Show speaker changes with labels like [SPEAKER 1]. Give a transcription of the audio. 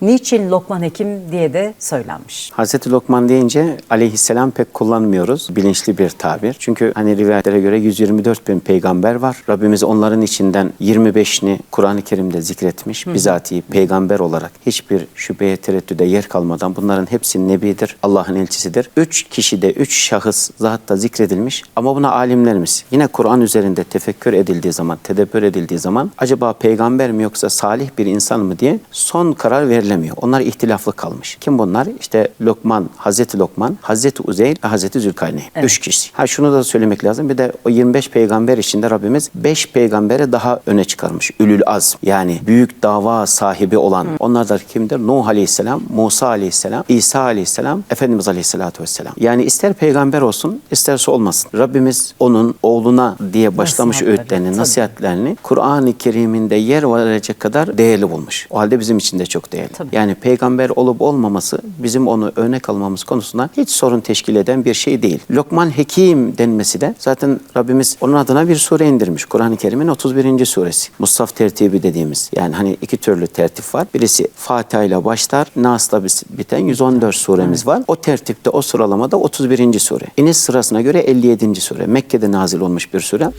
[SPEAKER 1] Niçin Lokman Hekim diye de söylenmiş.
[SPEAKER 2] Hazreti Lokman deyince aleyhisselam pek kullanmıyoruz. Bilinçli bir tabir. Çünkü hani rivayetlere göre 124 bin peygamber var. Rabbimiz onların içinden 25'ini Kur'an-ı Kerim'de zikretmiş. Bizatihi peygamber olarak hiçbir şüpheye tereddüde yer kalmadan bunların hepsi nebidir, Allah'ın elçisidir. Üç kişide, üç şahıs zatta zikredilmiş. Ama buna alimlerimiz yine Kur'an üzerinde tefekkür edildiği zaman, tedebbür edildiği zaman acaba peygamber mi yoksa salih bir insan mı diye son karar verilemiyor. Onlar ihtilaflı kalmış. Kim bunlar? İşte Lokman, Hazreti Lokman, Hazreti Uzeyr ve Hazreti Zülkarneyn. Üç kişi. Ha şunu da söylemek lazım. Bir de o 25 peygamber içinde Rabbimiz 5 peygambere daha öne çıkarmış. Ülül azm yani büyük dava sahibi olan. Onlar da kimdir? Nuh Aleyhisselam, Musa Aleyhisselam, İsa Aleyhisselam, Efendimiz Aleyhisselatü Vesselam. Yani ister peygamber olsun, isterse olmasın. Rabbimiz onun oğluna diye başlamış
[SPEAKER 1] Nasihatleri,
[SPEAKER 2] öğütlerini,
[SPEAKER 1] tabii.
[SPEAKER 2] nasihatlerini Kur'an-ı Kerim'inde yer verecek kadar değerli bulmuş. O halde bizim için de çok değerli.
[SPEAKER 1] Tabii.
[SPEAKER 2] Yani peygamber olup olmaması bizim onu örnek almamız konusunda hiç sorun teşkil eden bir şey değil. Lokman Hekim denmesi de zaten Rabbimiz onun adına bir sure indirmiş. Kur'an-ı Kerim'in 31. suresi. Mushaf tertibi dediğimiz. Yani hani iki türlü tertip var. Birisi Fatiha ile başlar, Nas'la biten 114 suremiz var. O tertipte, o sıralamada 31. sure. İniş sırasına göre 57. sure. Mekke'de nazil olmuş bir sure.